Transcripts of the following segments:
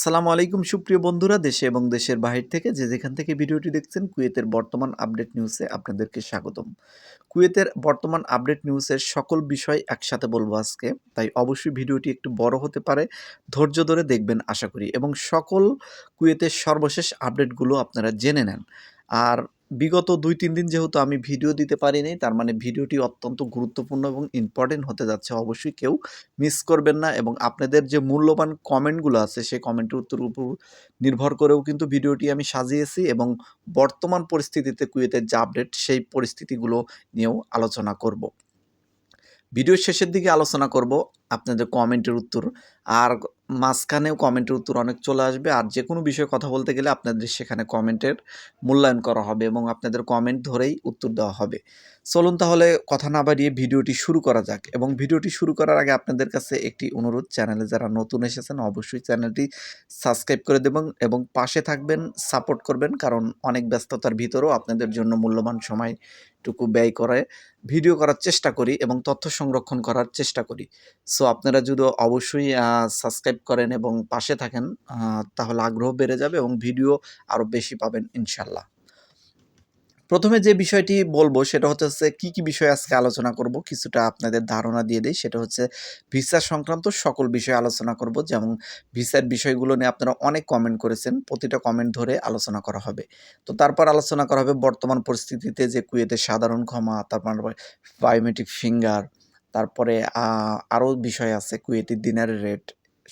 আসসালামু আলাইকুম সুপ্রিয় বন্ধুরা, দেশে এবং দেশের বাহির থেকে যে যেখান থেকে ভিডিওটি দেখছেন, কুয়েতের বর্তমান আপডেট নিউজে আপনাদেরকে স্বাগতম। কুয়েতের বর্তমান আপডেট নিউজের সকল বিষয় একসাথে বলব আজকে, তাই অবশ্যই ভিডিওটি একটু বড় হতে পারে, ধৈর্য ধরে দেখবেন আশা করি। এবং সকল কুয়েতের সর্বশেষ আপডেটগুলো আপনারা জেনে নেন। আর বিগত দুই তিন দিন যেহেতু আমি ভিডিও দিতে পারিনি, তার মানে ভিডিওটি অত্যন্ত গুরুত্বপূর্ণ এবং ইম্পর্টেন্ট হতে যাচ্ছে। অবশ্যই কেউ মিস করবেন না এবং আপনাদের যে মূল্যবান কমেন্টগুলো আছে, সেই কমেন্টের উত্তর উপর নির্ভর করেও কিন্তু ভিডিওটি আমি সাজিয়েছি এবং বর্তমান পরিস্থিতিতে কুয়েতের যে আপডেট সেই পরিস্থিতিগুলো নিয়েও আলোচনা করব। ভিডিওর শেষের দিকে আলোচনা করব। আপনাদের কমেন্টের উত্তর আর মাঝখানেও কমেন্টের উত্তর অনেক চলে আসবে। আর যে কোনো বিষয়ে কথা বলতে গেলে আপনাদের সেখানে কমেন্টের মূল্যায়ন করা হবে এবং আপনাদের কমেন্ট ধরেই উত্তর দেওয়া হবে। চলুন তাহলে কথা না বাড়িয়ে ভিডিওটি শুরু করা যাক এবং ভিডিওটি শুরু করার আগে আপনাদের কাছে একটি অনুরোধ, চ্যানেলে যারা নতুন এসেছেন অবশ্যই চ্যানেলটি সাবস্ক্রাইব করে দেবেন এবং পাশে থাকবেন, সাপোর্ট করবেন, কারণ অনেক ব্যস্ততার ভিতরেও আপনাদের জন্য মূল্যবান সময়টুকু ব্যয় করে, ভিডিও করার চেষ্টা করি এবং তথ্য সংরক্ষণ করার চেষ্টা করি। সো আপনারা যদি অবশ্যই সাবস্ক্রাইব করেন এবং পাশে থাকেন তাহলে আগ্রহ বেড়ে যাবে এবং ভিডিও আরও বেশি পাবেন, ইনশাল্লাহ। প্রথমে যে বিষয়টি বলব সেটা হচ্ছে কি কি বিষয় আজকে আলোচনা করব, কিছুটা আপনাদের ধারণা দিয়ে দিই। সেটা হচ্ছে ভিসা সংক্রান্ত সকল বিষয়ে আলোচনা করব, যেমন ভিসার বিষয়গুলো নিয়ে আপনারা অনেক কমেন্ট করেছেন, প্রতিটা কমেন্ট ধরে আলোচনা করা হবে। তো তারপর আলোচনা করা হবে বর্তমান পরিস্থিতিতে যে কুয়েতের সাধারণ ক্ষমা, তারপর বায়োমেট্রিক ফিঙ্গার তারপরে আরও বিষয় আছে কুয়েতের দিনারের রেট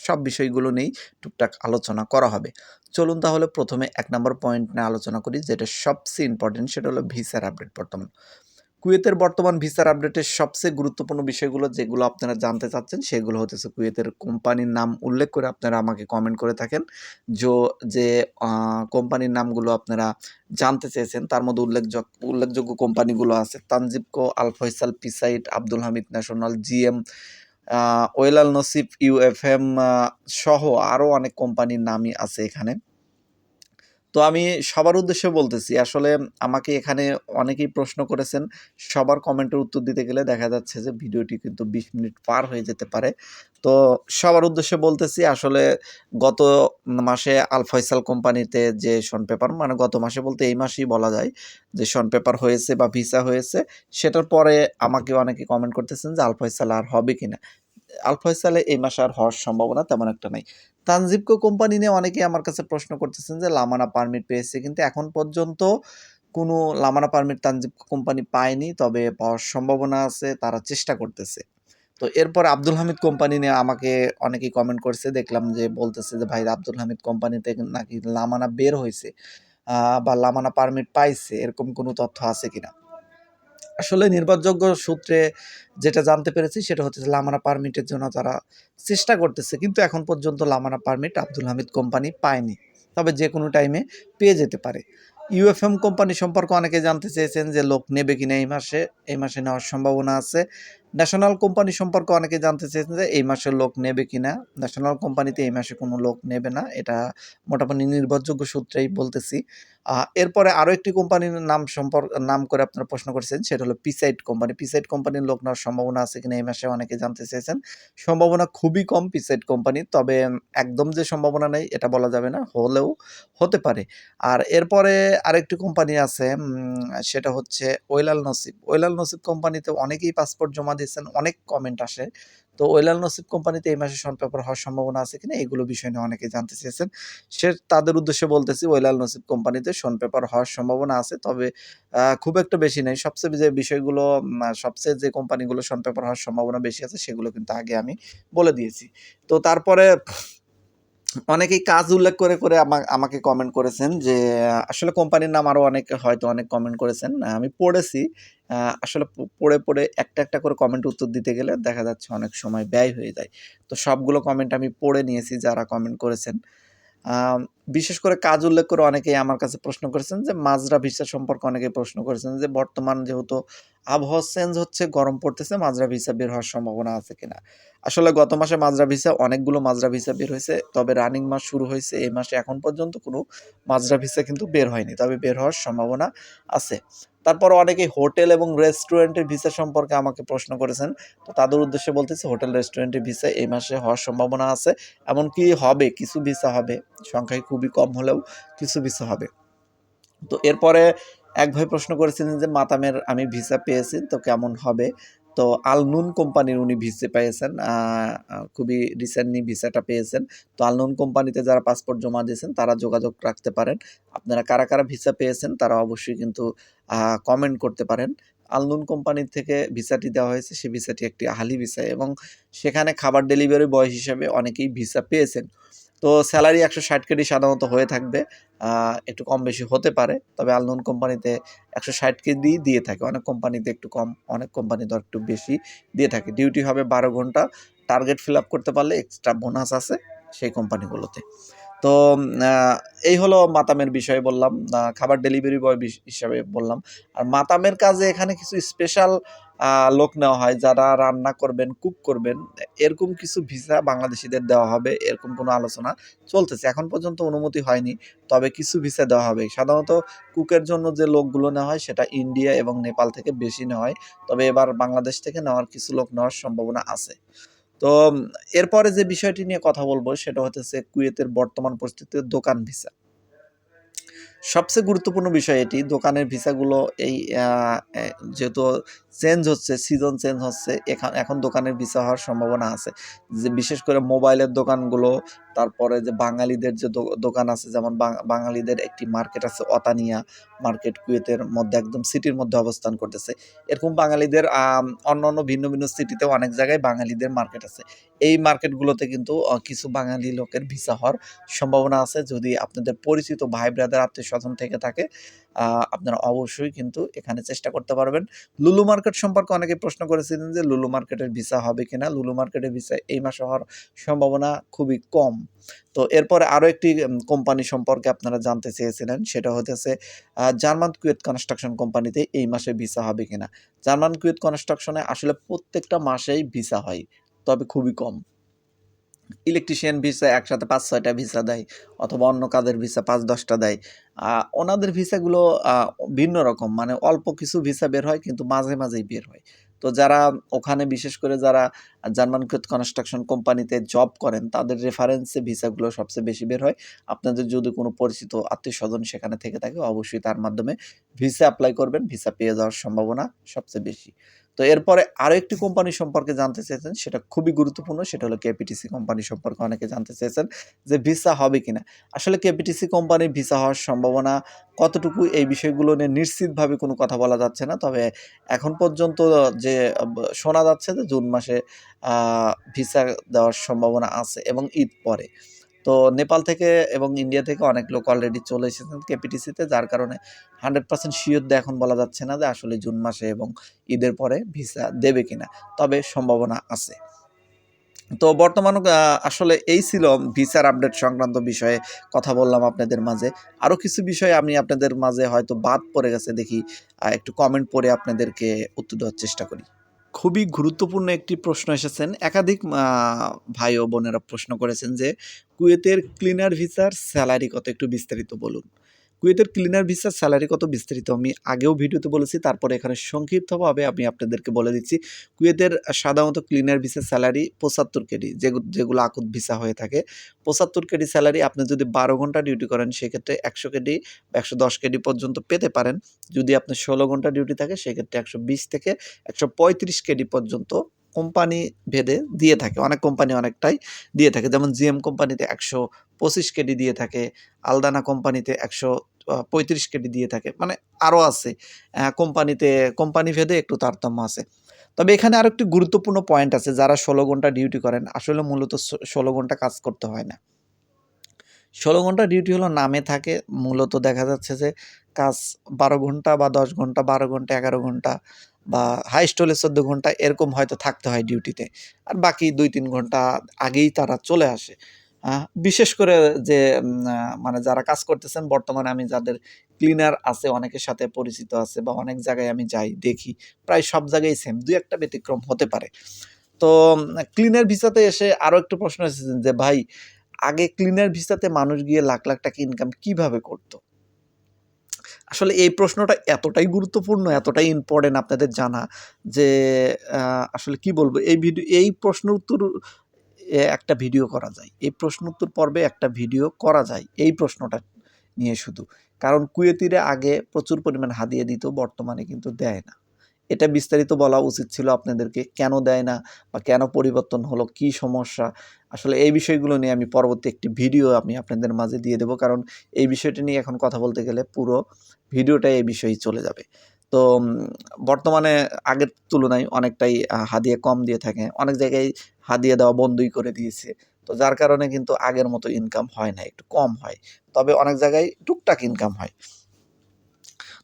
সব বিষয়গুলো নিয়েই টুকটাক আলোচনা করা হবে। চলুন তাহলে প্রথমে এক নম্বর পয়েন্ট নিয়ে আলোচনা করি, যেটা সবচেয়ে ইম্পর্টেন্ট সেটা হলো ভিসার আপডেট বর্তমান। কুয়েতের বর্তমান ভিসার আপডেটের সবচেয়ে গুরুত্বপূর্ণ বিষয়গুলো যেগুলো আপনারা জানতে চাচ্ছেন, সেগুলো হতেছে কুয়েতের কোম্পানির নাম উল্লেখ করে আপনারা আমাকে কমেন্ট করে থাকেন। যো, যে কোম্পানির নামগুলো আপনারা জানতে চেয়েছেন, তার মধ্যে উল্লেখযোগ্য উল্লেখযোগ্য কোম্পানিগুলো আছে। তানজিবকো, আল ফয়সাল, পিসাইট, আব্দুল হামিদ ন্যাশনাল, জিএম ওয়েলাল নসিফ ইউএফএম সহ আরও অনেক কোম্পানির নামই আছে এখানে। তো আমি সবার উদ্দেশ্যে বলতেছি, আসলে আমাকে এখানে অনেকেই প্রশ্ন করেছেন, সবার কমেন্টের উত্তর দিতে গেলে দেখা যাচ্ছে যে ভিডিওটি কিন্তু বিশ মিনিট পার হয়ে যেতে পারে। তো সবার উদ্দেশ্যে বলতেছি, আসলে গত মাসে আল ফয়সাল কোম্পানিতে যে শন পেপার মানে গত মাসে বলতে এই মাসেই বলা যায় যে শন পেপার হয়েছে বা ভিসা হয়েছে, সেটার পরে আমাকে অনেকে কমেন্ট করতেছেন যে আল ফয়সাল আর হবে কিনা। আল ফয়সালে এই মাসে আর হওয়ার সম্ভাবনা তেমন একটা নাই। তানজিবকো কোম্পানি নিয়ে অনেকেই আমার কাছে প্রশ্ন করতেছেন যে, লামানা পারমিট পেয়েছে। কিন্তু এখন পর্যন্ত কোনো লামানা পারমিট তানজিবকো কোম্পানি পায়নি, তবে পাওয়ার সম্ভাবনা আছে, তারা চেষ্টা করতেছে। তো এরপর আব্দুল হামিদ কোম্পানি নিয়ে আমাকে অনেকেই কমেন্ট করছে, দেখলাম যে, বলতেছে যে, ভাই, আব্দুল হামিদ কোম্পানিতে নাকি লামানা বের হয়েছে বা লামানা পারমিট পাইছে। এরকম কোনো তথ্য আছে কিনা? আসলে নির্ভরযোগ্য সূত্রে যেটা জানতে পেরেছি সেটা হচ্ছে লামানা পারমিটের জন্য তারা চেষ্টা করতেছে, কিন্তু এখন পর্যন্ত লামানা পারমিট আব্দুল হামিদ কোম্পানি পায়নি। তবে যে কোনো টাইমে পেয়ে যেতে পারে। ইউএফএম কোম্পানি সম্পর্কে অনেকে জানতে চেয়েছেন যে লোক নেবে কিনা এই মাসে এই মাসে নেওয়ার সম্ভাবনা আছে। ন্যাশনাল কোম্পানি সম্পর্কে অনেকে জানতে চেয়েছেন যে এই মাসে লোক নেবে কিনা। ন্যাশনাল কোম্পানিতে এই মাসে কোনো লোক নেবে না। এটা মোটামুটি নির্ভরযোগ্য সূত্রেই বলতেছি। এরপরে আরও একটি কোম্পানির নাম সম্পর্ক নাম করে আপনারা প্রশ্ন করেছেন, সেটা হলো পিসাইড কোম্পানি পিসাইড কোম্পানির লোক নেওয়ার সম্ভাবনা আছে কিনা এই মাসে অনেকে জানতে চেয়েছেন। সম্ভাবনা খুবই কম পিসাইড কোম্পানি তবে একদম যে সম্ভাবনা নেই, এটা বলা যাবে না, হলেও হতে পারে। আর এরপরে আরেকটি কোম্পানি আছে সেটা হচ্ছে ওয়েলাল নসিব। ওয়েলাল নসিব কোম্পানিতে অনেকেই পাসপোর্ট জমা দিয়েছেন, অনেক কমেন্ট আসে। তো ওয়েলাল নসিব কোম্পানিতে এই মাসে শন পেপার হওয়ার সম্ভাবনা আছে কিনা এগুলো বিষয় নিয়ে অনেকে জানতে চেয়েছেন। সে তাদের উদ্দেশ্যে বলতেছি, ওয়েলাল নসিব কোম্পানিতে শন পেপার হওয়ার সম্ভাবনা আছে, তবে খুব একটা বেশি নেই। সবচেয়ে যে বিষয়গুলো সবচেয়ে যে কোম্পানিগুলো শন পেপার হওয়ার সম্ভাবনা বেশি আছে, সেগুলো কিন্তু আগে আমি বলে দিয়েছি। তো তারপরে অনেকেই কাজ উল্লেখ করে করে আমাকে কমেন্ট করেছেন যে, আসলে কোম্পানির নাম আরও অনেক হয়তো অনেক কমেন্ট করেছেন। আমি পড়েছি। আসলে পড়ে পড়ে একটা একটা করে কমেন্ট উত্তর দিতে গেলে দেখা যাচ্ছে অনেক সময় ব্যয় হয়ে যায়। তো সবগুলো কমেন্ট আমি পড়ে নিয়েছি যারা কমেন্ট করেছেন। বিশেষ করে কাজ উল্লেখ করে অনেকেই আমার কাছে প্রশ্ন করেছেন যে, মাজরা ভিসা সম্পর্কে অনেকেই প্রশ্ন করেছেন যে, বর্তমান যেহেতু আবহাওয়া চেঞ্জ হচ্ছে, গরম পড়তেছে, মাজরা ভিসা বের হওয়ার সম্ভাবনা আছে কিনা? আসলে গত মাসে মাজরা ভিসা, অনেকগুলো মাজরা ভিসা বের হয়েছে, তবে রানিং মাস শুরু হয়েছে এই মাসে এখন পর্যন্ত কোনো মাজরা ভিসা কিন্তু বের হয়নি, তবে বের হওয়ার সম্ভাবনা আছে। তারপর অনেকেই হোটেল এবং রেস্টুরেন্টের ভিসা সম্পর্কে আমাকে প্রশ্ন করেছেন, তো তাদের উদ্দেশ্যে বলতেছি, হোটেল রেস্টুরেন্টের ভিসা এই মাসে হওয়ার সম্ভাবনা আছে, এমনকি হবে, কিছু ভিসা হবে সংখ্যায় খুবই কম হলেও কিছু ভিসা হবে। তো এরপরে এক ভাই প্রশ্ন করেছিলেন যে, মাতামের আমি ভিসা পেয়েছি, তো কেমন হবে? তো আলনুন কোম্পানির উনি ভিসা পেয়েছেন খুবই রিসেন্টলি ভিসাটা পেয়েছেন। তো আলনুন কোম্পানিতে যারা পাসপোর্ট জমা দিয়েছেন, তারা যোগাযোগ রাখতে পারেন। আপনারা কারা কারা ভিসা পেয়েছেন, তারা অবশ্যই কিন্তু কমেন্ট করতে পারেন। আলনুন কোম্পানি থেকে ভিসাটি দেওয়া হয়েছে সেই ভিসাটি একটি আহালি ভিসা এবং সেখানে খাবার ডেলিভারি বয় হিসাবে অনেকেই ভিসা পেয়েছেন। তো স্যালারি একশো ষাট কেডি সাধারণত হয়ে থাকবে। একটু কম বেশি হতে পারে, তবে আলনুন কোম্পানিতে একশো ষাট কেজি দিয়ে থাকে। অনেক কোম্পানিতে একটু কম, অনেক কোম্পানিতে একটু বেশি দিয়ে থাকে। ডিউটি হবে বারো ঘণ্টা। টার্গেট ফিল আপ করতে পারলে এক্সট্রা বোনাস আছে সেই কোম্পানিগুলোতে তো এই হলো মাতামের বিষয়ে বললাম। খাবার ডেলিভারি বয় হিসাবে বললাম। আর মাতামের কাজে এখানে কিছু স্পেশাল লোক নেওয়া হয়, যারা রান্না করবেন, কুক করবেন, এরকম কিছু ভিসা বাংলাদেশিদের দেওয়া হবে, এরকম কোনো আলোচনা চলতেছে। এখন পর্যন্ত অনুমতি হয়নি, তবে কিছু ভিসা দেওয়া হবে। সাধারণত কুকের জন্য যে লোকগুলো নেওয়া হয়, সেটা ইন্ডিয়া এবং নেপাল থেকে বেশি নেওয়া হয়, তবে এবার বাংলাদেশ থেকে নেওয়ার কিছু লোক নেওয়ার সম্ভাবনা আছে। তো এরপরে যে বিষয়টি নিয়ে কথা বলব, সেটা হচ্ছে কুয়েতের বর্তমান পরিস্থিতির দোকান ভিসা। সবচেয়ে গুরুত্বপূর্ণ বিষয় এটি, দোকানের ভিসাগুলো এই যেহেতু চেঞ্জ হচ্ছে সিজন চেঞ্জ হচ্ছে এখন এখন দোকানের ভিসা হওয়ার সম্ভাবনা আছে। যে বিশেষ করে মোবাইলের দোকানগুলো, তারপরে যে বাঙালিদের যে দোকান আছে, যেমন বাঙালিদের একটি মার্কেট আছে, অতানিয়া মার্কেট, কুয়েতের মধ্যে একদম সিটির মধ্যে অবস্থান করতেছে। এরকম বাঙালিদের অন্য অন্য ভিন্ন ভিন্ন সিটিতে অনেক জায়গায় বাঙালিদের মার্কেট আছে। এই মার্কেটগুলোতে কিন্তু কিছু বাঙালি লোকের ভিসা হওয়ার সম্ভাবনা আছে। যদি আপনাদের পরিচিত ভাই ব্রাদার আত্মীয় স্বজন থেকে থাকে আপনারা অবশ্যই কিন্তু এখানে চেষ্টা করতে পারবেন। লুলু মার্কেট সম্পর্কে অনেকে প্রশ্ন করেছিলেন যে, লুলু মার্কেটের ভিসা হবে কিনা? লুলু মার্কেটের ভিসা এই মাসে হওয়ার সম্ভাবনা খুবই কম। তো এরপরে আরও একটি কোম্পানি সম্পর্কে আপনারা জানতে চেয়েছিলেন, সেটা হতেছে জার্মান কুয়েত কনস্ট্রাকশন কোম্পানিতে এই মাসে ভিসা হবে কিনা? জার্মান কুয়েত কনস্ট্রাকশনে আসলে প্রত্যেকটা মাসেই ভিসা হয়, তবে খুবই কম। ইলেকট্রিশিয়ান ভিসা একসাথে পাঁচ ছয়টা ভিসা দেয় অথবা অন্য কাজের ভিসা পাঁচ দশটা দেয় ওনাদের ভিসাগুলো ভিন্ন রকম। মানে অল্প কিছু ভিসা বের হয়, কিন্তু মাঝে মাঝেই বের হয়। তো যারা ওখানে বিশেষ করে যারা জার্মান কনস্ট্রাকশন কোম্পানিতে জব করেন, তাদের রেফারেন্সে ভিসাগুলো সবচেয়ে বেশি বের হয়। আপনাদের যদি কোনো পরিচিত আত্মীয় স্বজন সেখানে থেকে থাকে, অবশ্যই তার মাধ্যমে ভিসা অ্যাপ্লাই করবেন। ভিসা পেয়ে যাওয়ার সম্ভাবনা সবচেয়ে বেশি। তো এরপরে আরও একটি কোম্পানি সম্পর্কে জানতে চেয়েছেন, সেটা খুবই গুরুত্বপূর্ণ, সেটা হলো কেপিটিসি কোম্পানি সম্পর্কে অনেকে জানতে চেয়েছেন যে ভিসা হবে কিনা। আসলে কেপিটিসি কোম্পানির ভিসা হওয়ার সম্ভাবনা কতটুকু, এই বিষয়গুলো নিয়ে নিশ্চিতভাবে কোনো কথা বলা যাচ্ছে না। তবে এখন পর্যন্ত যে শোনা যাচ্ছে যে জুন মাসে ভিসা দেওয়ার সম্ভাবনা আছে এবং ঈদ পরে। তো নেপাল থেকে এবং ইন্ডিয়া থেকে অনেক লোক অলরেডি চলে এসেছেন কেপিটিসিতে যার কারণে হান্ড্রেড পার্সেন্ট শিওর এখন বলা যাচ্ছে না যে আসলে জুন মাসে এবং ঈদের পরে ভিসা দেবে কিনা, তবে সম্ভাবনা আছে। তো বর্তমান আসলে এই ছিল ভিসার আপডেট সংক্রান্ত বিষয়ে কথা বললাম আপনাদের মাঝে। আরও কিছু বিষয় আমি আপনাদের মাঝে হয়তো বাদ পড়ে গেছে, দেখি একটু কমেন্ট পড়ে আপনাদেরকে উত্তর দেওয়ার চেষ্টা করি। খুবই গুরুত্বপূর্ণ একটি প্রশ্ন এসেছেন। একাধিক ভাই ও বোনেরা প্রশ্ন করেছেন যে, কুয়েতের ক্লিনার ভিসার স্যালারি কত? একটু বিস্তারিত বলুন। কুয়েতের ক্লিনার ভিসার স্যালারি কত বিস্তারিত? আমি আগেও ভিডিওতে বলেছি, তারপরে এখানে সংক্ষিপ্তভাবে আমি আপনাদেরকে বলে দিচ্ছি। কুয়েতের সাধারণত ক্লিনার ভিসার স্যালারি পঁচাত্তর কেডি যেগুলো আকুত ভিসা হয়ে থাকে। পঁচাত্তর কেডি স্যালারি আপনি যদি বারো ঘণ্টা ডিউটি করেন, সেক্ষেত্রে একশো কেডি একশো দশ কেডি পর্যন্ত পেতে পারেন। যদি আপনি ষোলো ঘণ্টা ডিউটি থাকে, সেক্ষেত্রে একশো বিশ থেকে একশো পঁয়ত্রিশ কেডি পর্যন্ত কোম্পানি ভেদে দিয়ে থাকে। অনেক কোম্পানি অনেকটাই দিয়ে থাকে। যেমন জিএম কোম্পানিতে একশো পঁচিশ কেডি দিয়ে থাকে, আলদানা কোম্পানিতে একশো পঁয়ত্রিশ কেডি দিয়ে থাকে মানে আরও আছে কোম্পানিতে, কোম্পানি ভেদে একটু তারতম্য আছে। তবে এখানে আরও একটি গুরুত্বপূর্ণ পয়েন্ট আছে, যারা ষোলো ঘণ্টা ডিউটি করেন, আসলে মূলত ষোলো ঘণ্টা কাজ করতে হয় না। ষোলো ঘণ্টা ডিউটি হলো নামে থাকে, মূলত দেখা যাচ্ছে যে কাজ বারো ঘণ্টা বা দশ ঘণ্টা, বারো ঘণ্টা, এগারো ঘণ্টা বা হাইস্ট হলে চোদ্দ ঘণ্টা, এরকম হয়তো থাকতে হয় ডিউটিতে আর বাকি দুই তিন ঘণ্টা আগেই তারা চলে আসে। বিশেষ করে যে মানে যারা কাজ করতেছেন, বর্তমানে আমি যাদের ক্লিনার আছে, অনেকের সাথে পরিচিত আছে বা অনেক জায়গায় আমি যাই, দেখি। প্রায় সব জায়গায় সেম দুই একটা ব্যতিক্রম হতে পারে। তো ক্লিনার ভিসাতে এসে আরও একটু প্রশ্ন এসেছে যে, ভাই, আগে ক্লিনার ভিসাতে মানুষ গিয়ে লাখ লাখ টাকা ইনকাম কীভাবে করতো? আসলে এই প্রশ্নটা এতটাই গুরুত্বপূর্ণ, এতটাই ইম্পর্টেন্ট আপনাদের জানা যে আসলে কি বলব? এই ভিডিও, এই প্রশ্ন উত্তর একটা ভিডিও করা যায়। এই প্রশ্ন উত্তর পর্বে একটা ভিডিও করা যায়। এই প্রশ্নটা নিয়ে শুধু। কারণ কুয়েতিরা আগে প্রচুর পরিমাণ হাদিয়ে দিত, বর্তমানে কিন্তু দেয় না। এটা বিস্তারিত বলা উচিত ছিল আপনাদেরকে, কেন দেয় না বা কেন পরিবর্তন হলো, কি সমস্যা? আসলে এই বিষয়গুলো নিয়ে আমি পরবর্তী একটি ভিডিও আমি আপনাদের মাঝে দিয়ে দেবো। কারণ এই বিষয়টি নিয়ে এখন কথা বলতে গেলে পুরো ভিডিওটাই এই বিষয়ে চলে যাবে। তো বর্তমানে আগের তুলনায় অনেকটাই হাদিয়ে কম দিয়ে থাকে। অনেক জায়গায় হাদিয়ে দেওয়া বন্ধই করে দিয়েছে। তো যার কারণে কিন্তু আগের মতো ইনকাম হয় না, একটু কম হয়। তবে অনেক জায়গায় টুকটাক ইনকাম হয়।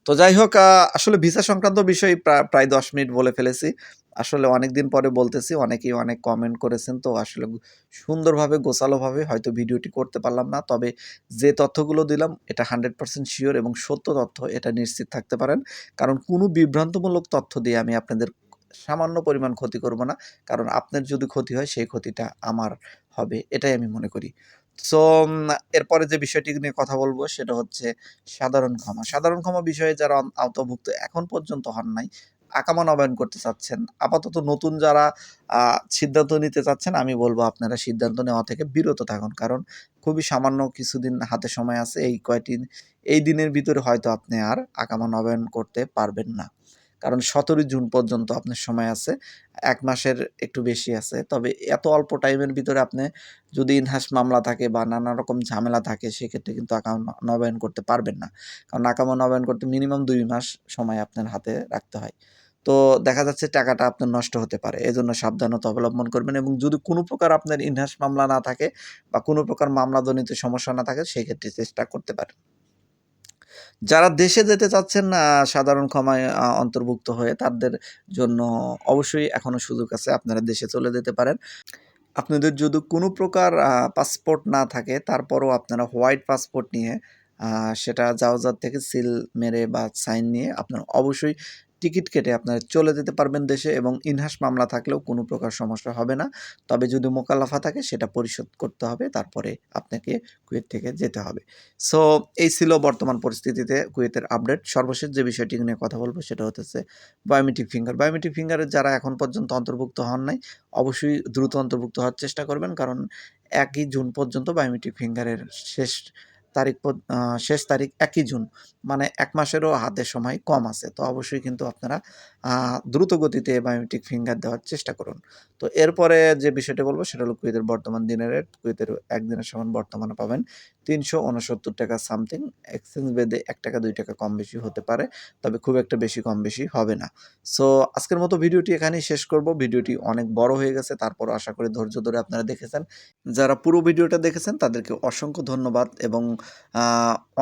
তো যাই হোক আসলে ভিসা সংক্রান্ত বিষয় প্রা- প্রায় দশ মিনিট বলে ফেলেছি। আসলে অনেক দিন পরে বলতেছি, অনেকেই অনেক কমেন্ট করেছেন। তো আসলে সুন্দরভাবে, গোছালোভাবে হয়তো ভিডিওটি করতে পারলাম না। তবে যে তথ্যগুলো দিলাম, এটা হান্ড্রেড পার্সেন্ট শিওর এবং সত্য তথ্য, এটা নিশ্চিত থাকতে পারেন। কারণ কোনো বিভ্রান্তমূলক তথ্য দিয়ে আমি আপনাদের সামান্য পরিমাণ ক্ষতি করব না। কারণ আপনার যদি ক্ষতি হয়, সেই ক্ষতিটা আমার হবে, এটাই আমি মনে করি। সো এরপরে যে বিষয়টি নিয়ে কথা বলব সেটা হচ্ছে সাধারণ ক্ষমা। সাধারণ ক্ষমা বিষয়ে যারা আওতাভুক্ত এখন পর্যন্ত হন নাই, আকামা নবায়ন করতে চাচ্ছেন, আপাতত নতুন যারা সিদ্ধান্ত নিতে চাচ্ছেন, আমি বলব আপনারা সিদ্ধান্ত নেওয়া থেকে বিরত থাকুন, কারণ খুবই সামান্য কিছুদিন হাতে সময় আছে, এই কয়টি, এই দিনের ভিতরে হয়তো আপনি আর আকামা নবায়ন করতে পারবেন না। কারণ সতেরোই জুন পর্যন্ত আপনার সময় আছে, এক মাসের একটু বেশি আছে। তবে এত অল্প টাইমের ভিতরে আপনি যদি ইনহাস মামলা থাকে বা নানা রকম ঝামেলা থাকে, সেক্ষেত্রে কিন্তু আকামা নবায়ন করতে পারবেন না। কারণ আকামা নবায়ন করতে মিনিমাম দুই মাস সময় আপনার হাতে রাখতে হয়। তো দেখা যাচ্ছে টাকাটা আপনার নষ্ট হতে পারে। এজন্য সাবধানতা অবলম্বন করবেন এবং যদি কোনো প্রকার আপনার ইনহাস মামলা না থাকে বা কোনো প্রকার মামলাজনিত সমস্যা না থাকে, সেক্ষেত্রে চেষ্টা করতে পারেন। যারা দেশে যেতে চাচ্ছেন না, সাধারণ ক্ষমায় অন্তর্ভুক্ত হয়ে তাদের জন্য অবশ্যই এখনও সুযোগ আছে, আপনারা দেশে চলে যেতে পারেন। আপনাদের যদি কোনো প্রকার পাসপোর্ট না থাকে, তারপরও আপনারা হোয়াইট পাসপোর্ট নিয়ে সেটা যাওয়াজার থেকে সিল মেরে বা সাইন নিয়ে আপনারা অবশ্যই টিকিট কেটে আপনারা চলে যেতে পারবেন দেশে এবং ইনহাস মামলা থাকলেও কোনো প্রকার সমস্যা হবে না। তবে যদি মোকালাফা থাকে, সেটা পরিশোধ করতে হবে, তারপরে আপনাকে কুয়েত থেকে যেতে হবে। সো, এই ছিল বর্তমান পরিস্থিতিতে কুয়েতের আপডেট। সর্বশেষ যে বিষয়টি নিয়ে কথা বলব, সেটা হচ্ছে বায়োমেট্রিক ফিঙ্গার। বায়োমেট্রিক ফিঙ্গারের যারা এখন পর্যন্ত অন্তর্ভুক্ত হন নাই, অবশ্যই দ্রুত অন্তর্ভুক্ত হওয়ার চেষ্টা করবেন, কারণ একই জুন পর্যন্ত বায়োমেট্রিক ফিঙ্গারের শেষ তারিখ শেষ তারিখ একই জুন। মানে এক মাসেরও হাতে সময় কম আছে। তো অবশ্যই কিন্তু আপনারা দ্রুত গতিতে বায়োমেট্রিক ফিঙ্গার দেওয়ার চেষ্টা করুন। তো এরপরে যে বিষয়টা বলব, সেটা হলো কুয়েতের বর্তমান দিনের রেট। কুয়েতের একদিনের সমান বর্তমানে পাবেন তিনশো উনসত্তর টাকা সামথিং। এক্সচেঞ্জ বেদে এক টাকা, দুই টাকা কম বেশি হতে পারে। তবে খুব একটা বেশি, কম বেশি হবে না। সো, আজকের মতো ভিডিওটি এখানেই শেষ করব। ভিডিওটি অনেক বড় হয়ে গেছে। তারপর আশা করি ধৈর্য ধরে আপনারা দেখেছেন। যারা পুরো ভিডিওটা দেখেছেন, তাদেরকে অসংখ্য ধন্যবাদ এবং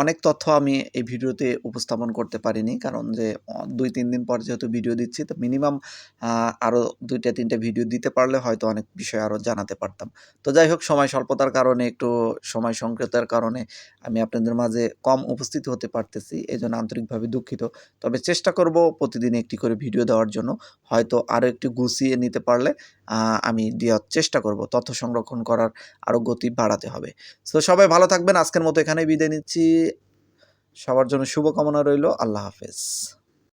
অনেক তথ্য আমি এই ভিডিওতে উপস্থাপন করতে পারিনি। কারণ যে দুই, তিন দিন পর যেহেতু ভিডিও দিচ্ছি, তো মিনিমাম আরও দুইটা, তিনটা ভিডিও দিতে পারলে হয়তো অনেক বিষয় আরও জানাতে পারতাম। তো যাই হোক, সময় স্বল্পতার কারণে, একটু সময় সংকটের কারণে আমি আপনাদের মাঝে কম উপস্থিত হতে পারতেছি এই জন্য আন্তরিকভাবে দুঃখিত। তবে চেষ্টা করব প্রতিদিন একটি করে ভিডিও দেওয়ার জন্য। হয়তো আরও একটু গুছিয়ে নিতে পারলে আমি দেওয়ার চেষ্টা করব। তথ্য সংরক্ষণ করার আরও গতি বাড়াতে হবে। তো সবাই ভালো থাকবেন। আজকের মতো এখানেই বিদায় নিচ্ছি। সবার জন্য শুভকামনা রইল। আল্লাহ হাফেজ।